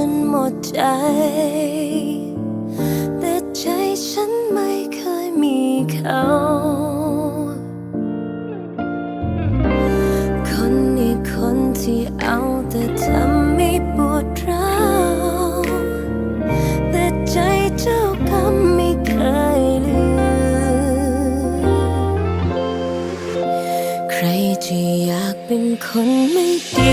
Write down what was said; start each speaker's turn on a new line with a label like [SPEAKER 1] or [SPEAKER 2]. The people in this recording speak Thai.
[SPEAKER 1] ฉันหมดใจ แต่ใจฉันไม่เคยมีเขา คนนี้คนที่เอาแต่ทำไม่ปวดร้าวแต่ใจเจ้าก็ไม่เคยลืม ใครจะอยากเป็นคนไม่ดี